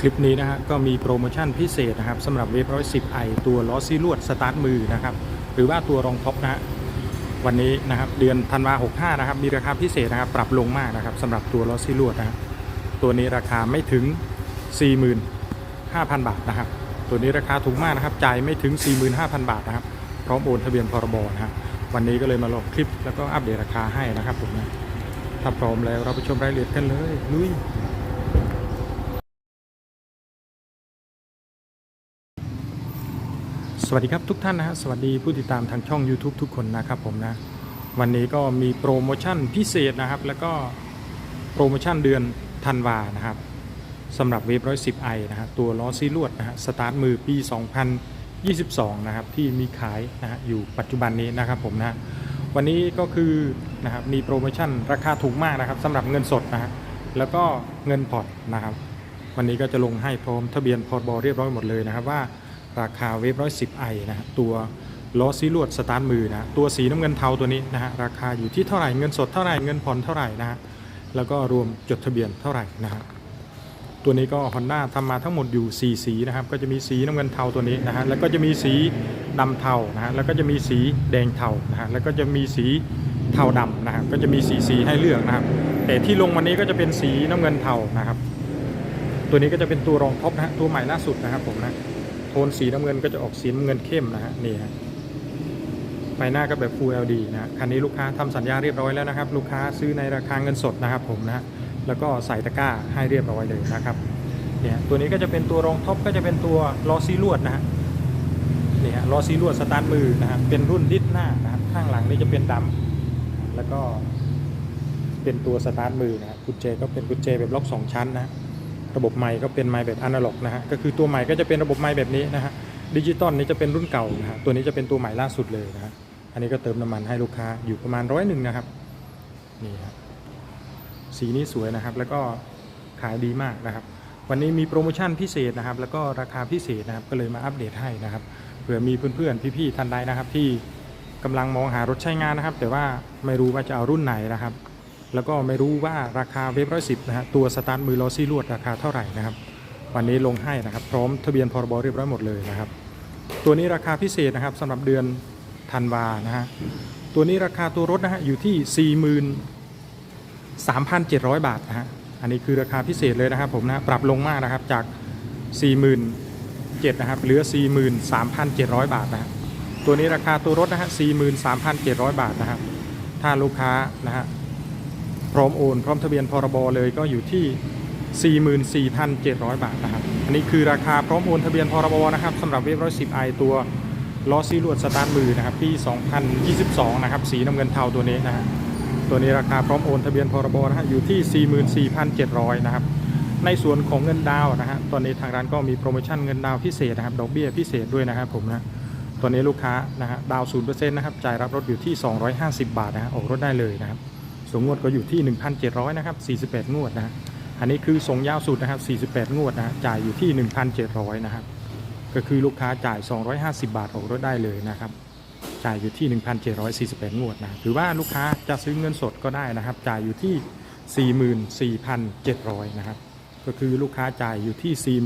คลิปนี้นะฮะก็มีโปรโมชั่นพิเศษนะครับสำหรับเวฟร้อยสิบไอตัวล้อซีลวดสตาร์ทมือนะครับหรือว่าตัวรองท็อปนะฮะวันนี้นะครับเดือนธันวาหกห้านะครับมีราคาพิเศษนะครับปรับลงมากนะครับสำหรับตัวล้อซีลวดนะตัวนี้ราคาไม่ถึง 45,000 บาทนะครับตัวนี้ราคาถูกมากนะครับจ่ายไม่ถึง 45,000 บาทนะครับพร้อมโอนทะเบียนพรบนะฮะวันนี้ก็เลยมาลงคลิปแล้วก็อัปเดตราคาให้นะครับผมนะถ้าพร้อมแล้วเราไปชมรายละเอียดกันเลยลุย สวัสดีครับทุกท่านนะฮะสวัสดีผู้ติดตามทางช่อง YouTube ทุกคนนะครับผมนะ วันนี้ก็มีโปรโมชั่นพิเศษนะครับ แล้วก็โปรโมชั่นเดือนธันวานะครับสำหรับเวฟร้อยสิบไอนะฮะตัวล้อซีลวดนะฮะสตาร์ทมือปี 2022 นะครับ ที่มีขายนะฮะอยู่ปัจจุบันนี้นะครับผมนะวันนี้ก็คือนะครับมีโปรโมชั่นราคาถูกมากนะครับสำหรับเงินสดนะฮะแล้วก็เงินผ่อนนะครับ วันนี้ก็จะลงให้พร้อมทะเบียนพอร์ตบอเรียบร้อยหมดเลยนะครับว่า ราคาเวฟร้อยสิบไอนะฮะตัวล้อซีลวดสตาร์ทมือนะตัวสีน้ำเงินเทาตัวนี้นะฮะราคาอยู่ที่เท่าไหร่เงินสดเท่าไหร่เงินผ่อนเท่าไหร่นะฮะแล้วก็รวมจดทะเบียนเท่าไหร่นะฮะตัวนี้ก็ Honda ทำมาทั้งหมดอยู่ 4 สีนะครับก็จะมีสีน้ำเงินเทาตัวนี้นะฮะแล้วก็จะมีสีดำเทานะฮะแล้วก็จะมีสีแดงเทานะฮะแล้วก็จะมีสีเทาดำนะครับก็จะมีสีสีให้เลือกนะครับแต่ที่ลงวันนี้ก็จะเป็นสีน้ำเงินเทานะครับ ตัวนี้ก็จะเป็นตัวรองท็อปนะฮะตัวใหม่ล่าสุดนะครับผมนะ นสีน้ำเงินก็จะออกสีน้ำเงินเข้มนะฮะนี่ฮะไฟหน้าก็แบบ Full LED นะฮะคันนี้ลูกค้าทำสัญญาเรียบร้อยแล้วนะครับ ลูกค้าซื้อในราคาเงินสดนะครับผมนะฮะแล้วก็ใส่ตะกร้าให้เรียบร้อยเลยนะครับเนี่ยตัวนี้ก็จะเป็นตัวรองท็อปก็จะเป็นตัวล้อซีลวดนะฮะนี่ฮะล้อซีลวดสตาร์ทมือนะฮะเป็นรุ่นดิสหน้านะครับข้างหลังนี่จะเป็นดำแล้วก็เป็นตัวสตาร์ทมือนะฮะกุญแจก็เป็นกุญแจแบบล็อกสองชั้นนะ ระบบไมค์ก็เป็นไมค์แบบอนาล็อกนะฮะก็คือตัวใหม่ก็จะเป็นระบบไมค์แบบนี้นะฮะดิจิตอลนี้จะเป็นรุ่นเก่านะฮะตัวนี้จะเป็นตัวใหม่ล่าสุดเลยนะฮะอันนี้ก็เติมน้ำมันให้ลูกค้าอยู่ประมาณร้อยหนึ่งนะครับนี่ครับสีนี้สวยนะครับแล้วก็ขายดีมากนะครับ วันนี้มีโปรโมชั่นพิเศษนะครับ แล้วก็ราคาพิเศษนะครับก็เลยมาอัปเดตให้นะครับเผื่อมีเพื่อนๆพี่ๆท่านใดนะครับที่กำลังมองหารถใช้งานนะครับ แต่ว่าไม่รู้ว่าจะเอารุ่นไหนนะครับ แล้วก็ไม่รู้ว่าราคาเวฟร้อยสิบนะฮะตัวสตาร์ทมือลอซี่ลวดราคาเท่าไหร่นะครับ วันนี้ลงให้นะครับ พร้อมทะเบียนพรบเรียบร้อยหมดเลยนะครับ ตัวนี้ราคาพิเศษนะครับสำหรับเดือนธันวานะฮะตัวนี้ราคาตัวรถนะฮะอยู่ที่ 43,700 บาทนะฮะอันนี้คือราคาพิเศษเลยนะครับผมนะปรับลงมากนะครับจาก 47,000นะครับเหลือ 43,700 บาทนะฮะตัวนี้ราคาตัวรถนะฮะ43,700 บาทนะครับถ้าลูกค้านะฮะ ร้อมโอน พร้อมทะเบียนพรบเลยก็อยู่ที่ 44,700 บาทนะครับ อันนี้คือราคาพร้อมโอนทะเบียนพรบนะครับสำหรับเวฟร้อยสิบไอตัวล้อซีลวดสตาร์ทมือนะครับปี2022 นะครับ สีน้ำเงินเทาตัวนี้นะฮะตัวนี้ราคาพร้อมโอนทะเบียนพรบนะฮะอยู่ที่ 44,700 นะครับ ในส่วนของเงินดาวนะฮะตอนนี้ทางร้านก็มีโปรโมชั่นเงินดาวพิเศษนะครับดอกเบี้ยพิเศษด้วยนะครับผมนะตอนนี้ลูกค้านะฮะดาวศูนย์เปอร์เซ็นต์นะครับจ่ายรับรถอยู่ที่ 250 บาทนะฮะออกรถได้เลยนะครับ ส่งงวดก็อยู่ที่ 1,700 นะครับ 48 งวดนะอันนี้คือส่งยาวสุดนะครับ 48 งวดนะฮะจ่ายอยู่ที่ 1,700 นะครับ ก็คือลูกค้าจ่าย 250 บาทออกรถได้เลยนะครับ จ่ายอยู่ที่ 1,748 งวดนะ หรือว่าลูกค้าจะซื้อเงินสดก็ได้นะครับ จ่ายอยู่ที่ 44,700 นะครับ ก็คือลูกค้าจ่ายอยู่ที่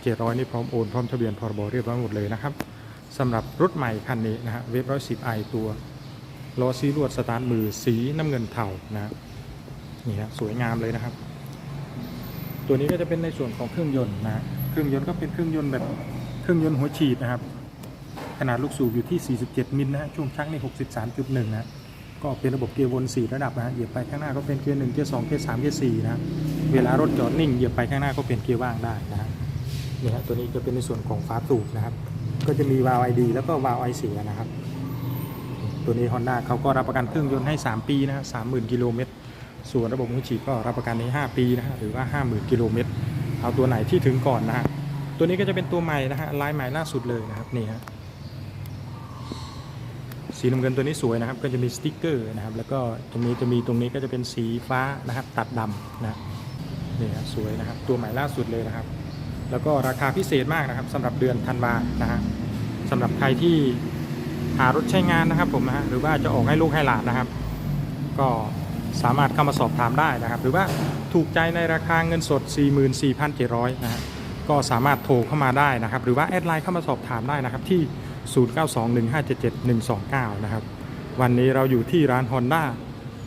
44,700 นี่พร้อมโอนพร้อมทะเบียนพรบเรียบร้อยหมดเลยนะครับสำหรับรถใหม่คันนี้นะฮะเวฟร้อยสิบไอตัว ล้อซีลวดสตาร์ทมือสีน้ำเงินเทานะนี่ฮะสวยงามเลยนะครับ ตัวนี้ก็จะเป็นในส่วนของเครื่องยนต์นะเครื่องยนต์ก็เป็นเครื่องยนต์แบบเครื่องยนต์หัวฉีดนะครับ ขนาดลูกสูบอยู่ที่ 47 มิลนะช่วงชักใน 63.1 นะก็เป็นระบบเกียร์วน 4 ระดับนะเหยียบไปข้างหน้าก็เป็นเกียร์1เกียร์2เกียร์3เกียร์4นะเวลารถจอดนิ่งเหยียบไปข้างหน้าก็เป็นเกียร์ว่างได้นะนี่ฮะตัวนี้จะเป็นในส่วนของฝาสูบนะครับ ก็จะมีวาล์วไอดีแล้วก็วาล์วไอเสียนะครับ ตัวนี้ Honda เขาก็รับประกันเครื่องยนต์ให้ 3 ปีนะ30,000กิโลเมตร ส่วนระบบหัวฉีก็รับประกันใน5ปีนะฮะหรือว่า 50,000 กิโลเมตร เอาตัวไหนที่ถึงก่อนนะฮะ ตัวนี้ก็จะเป็นตัวใหม่นะฮะลายใหม่ล่าสุดเลยนะครับนี่ฮะ สีน้ำเงินตัวนี้สวยนะครับ ก็จะมีสติ๊กเกอร์นะครับ แล้วก็ตรงนี้จะมีตรงนี้ก็จะเป็นสีฟ้านะครับตัดดำนะนี่ฮะสวยนะครับ ตัวใหม่ล่าสุดเลยนะครับ แล้วก็ราคาพิเศษมากนะครับสำหรับเดือนธันวานะฮะสำหรับใครที่ หารถใช้งานนะครับผมนะฮะหรือว่าจะออกให้ลูกให้หลานนะครับ ก็สามารถเข้ามาสอบถามได้นะครับ หรือว่าถูกใจในราคาเงินสด 44,700นะฮะก็สามารถโทรเข้ามาได้นะครับ หรือว่าแอดไลน์เข้ามาสอบถามได้นะครับที่ 0921577129 นะครับ วันนี้เราอยู่ที่ร้าน Honda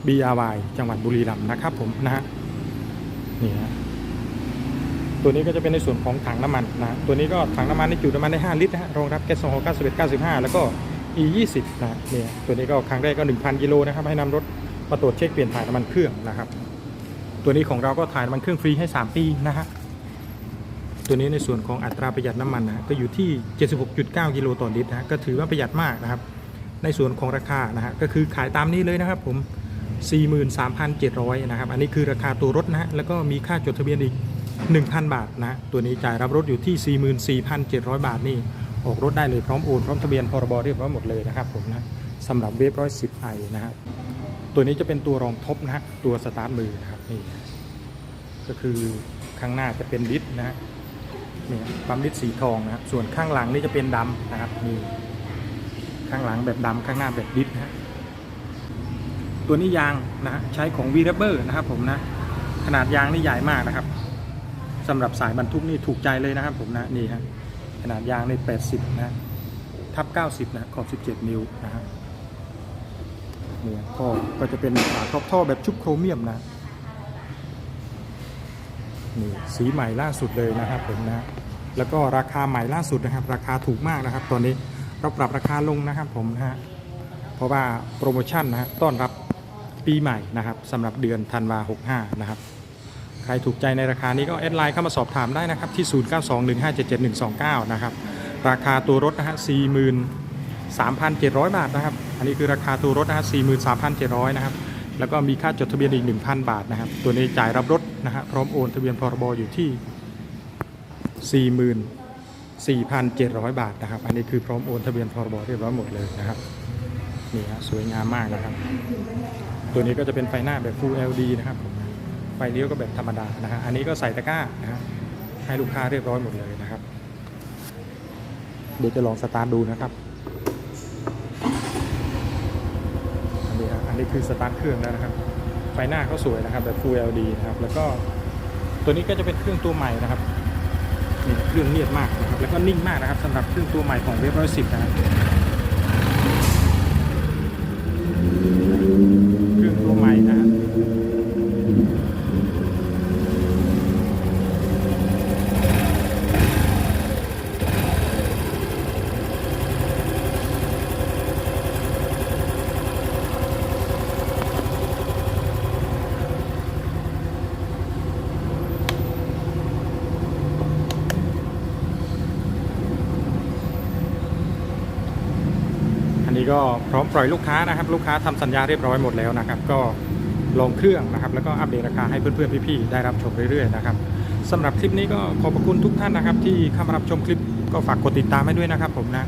BRY จังหวัดบุรีรัมย์นะครับผมนะฮะนี่ฮะตัวนี้ก็จะเป็นในส่วนของถังน้ำมันนะ ตัวนี้ก็ถังน้ำมันในจุดน้ำมันได้ 5 ลิตรนะฮะรองรับแก๊สโซฮอล์91 95 แล้วก็ E 20นะเนี่ยตัวนี้ก็ครั้งแรกก็ 1,000กิโลนะครับให้นำรถมาตรวจเช็คเปลี่ยนถ่ายน้ำมันเครื่องนะครับ ตัวนี้ของเราก็ถ่ายน้ำมันเครื่องฟรีให้ 3 ปีนะฮะตัวนี้ในส่วนของอัตราประหยัดน้ำมันนะก็อยู่ที่ 76.9 กิโลต่อลิตรนะฮะก็ถือว่าประหยัดมากนะครับ ในส่วนของราคานะฮะก็คือขายตามนี้เลยนะครับผม 43,700 นะครับ อันนี้คือราคาตัวรถนะฮะแล้วก็มีค่าจดทะเบียนอีก 1,000 บาทนะฮะตัวนี้จ่ายรับรถอยู่ที่ 44,700 บาทนี่ ออกรถได้เลยพร้อมโอนพร้อมทะเบียนพรบเรียบร้อยหมดเลยนะครับผมนะสำหรับเวฟร้อยสิบไอนะฮะตัวนี้จะเป็นตัวรองทบนะฮะตัวสตาร์ทมือนะครับนี่ก็คือข้างหน้าจะเป็นดิสนะฮะนี่ปั๊มลิตรสีทองนะครับ ส่วนข้างหลังนี่จะเป็นดำนะครับนี่ข้างหลังแบบดำข้างหน้าแบบดิสนะฮะตัวนี้ยางนะฮะใช้ของวีเรเบอร์นะครับผมนะขนาดยางนี่ใหญ่มากนะครับสำหรับสายบรรทุกนี่ถูกใจเลยนะครับผมนะนี่ฮะ ขนาดยางใน 80 นะทับ 90 นะขอบ 17 นิ้วนะฮะเนี่ยท่อก็จะเป็นฝาครอบท่อแบบชุบโครเมียมนะนี่สีใหม่ล่าสุดเลยนะครับผมนะ แล้วก็ราคาใหม่ล่าสุดนะครับ ราคาถูกมากนะครับ ตอนนี้เราปรับราคาลงนะครับผมนะฮะเพราะว่าโปรโมชั่นนะฮะต้อนรับปีใหม่นะครับสำหรับเดือนธันวา65 นะครับ ใครถูกใจในราคานี้ก็แอดไลน์เข้ามาสอบถามได้นะครับที่ 0921577129 นะครับ ราคาตัวรถนะฮะ43,700 บาทนะครับ อันนี้คือราคาตัวรถนะฮะ43,700 นะครับ แล้วก็มีค่าจดทะเบียนอีก 1,000 บาทนะครับ ตัวนี้จ่ายรับรถนะฮะพร้อมโอนทะเบียนพรบอยู่ที่ 44,700 บาทนะครับ อันนี้คือพร้อมโอนทะเบียนพรบเรียบร้อยหมดเลยนะครับนี่ฮะสวยงามมากนะครับ ตัวนี้ก็จะเป็นไฟหน้าแบบ Full LED นะครับผมนะ ไฟเลี้ยวก็แบบธรรมดานะฮะอันนี้ก็ใส่ตะกร้านะฮะให้ลูกค้าเรียบร้อยหมดเลยนะครับ เดี๋ยวจะลองสตาร์ทดูนะครับอันนี้ครับอันนี้คือสตาร์ทเครื่องแล้วนะครับ ไฟหน้าเขาสวยนะครับแบบ Full LED นะครับแล้วก็ตัวนี้ก็จะเป็นเครื่องตัวใหม่นะครับนี่เครื่องเนียบมากนะครับแล้วก็นิ่งมากนะครับสำหรับเครื่องตัวใหม่ของเวฟร้อยสิบนะครับ เครื่องตัวใหม่นะฮะอันนี้ ก็พร้อมปล่อยลูกค้านะครับ ลูกค้าทำสัญญาเรียบร้อยหมดแล้วนะครับ ก็ลงเครื่องนะครับ แล้วก็อัปเดตราคาให้เพื่อนๆพี่ๆได้รับชมเรื่อยๆนะครับสำหรับคลิปนี้ก็ขอบพระคุณทุกท่านนะครับ ที่เข้ามารับชมคลิปก็ฝากกดติดตามให้ด้วยนะครับ ผมนะ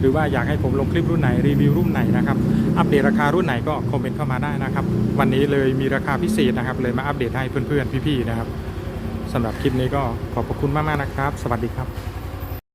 หรือว่าอยากให้ผมลงคลิปรุ่นไหนรีวิวรุ่นไหนนะครับอัปเดตราคารุ่นไหนก็คอมเมนต์เข้ามาได้นะครับ วันนี้เลยมีราคาพิเศษนะครับ เลยมาอัปเดตให้เพื่อนๆพี่ๆนะครับสำหรับคลิปนี้ก็ขอบพระคุณมากๆนะครับ สวัสดีครับ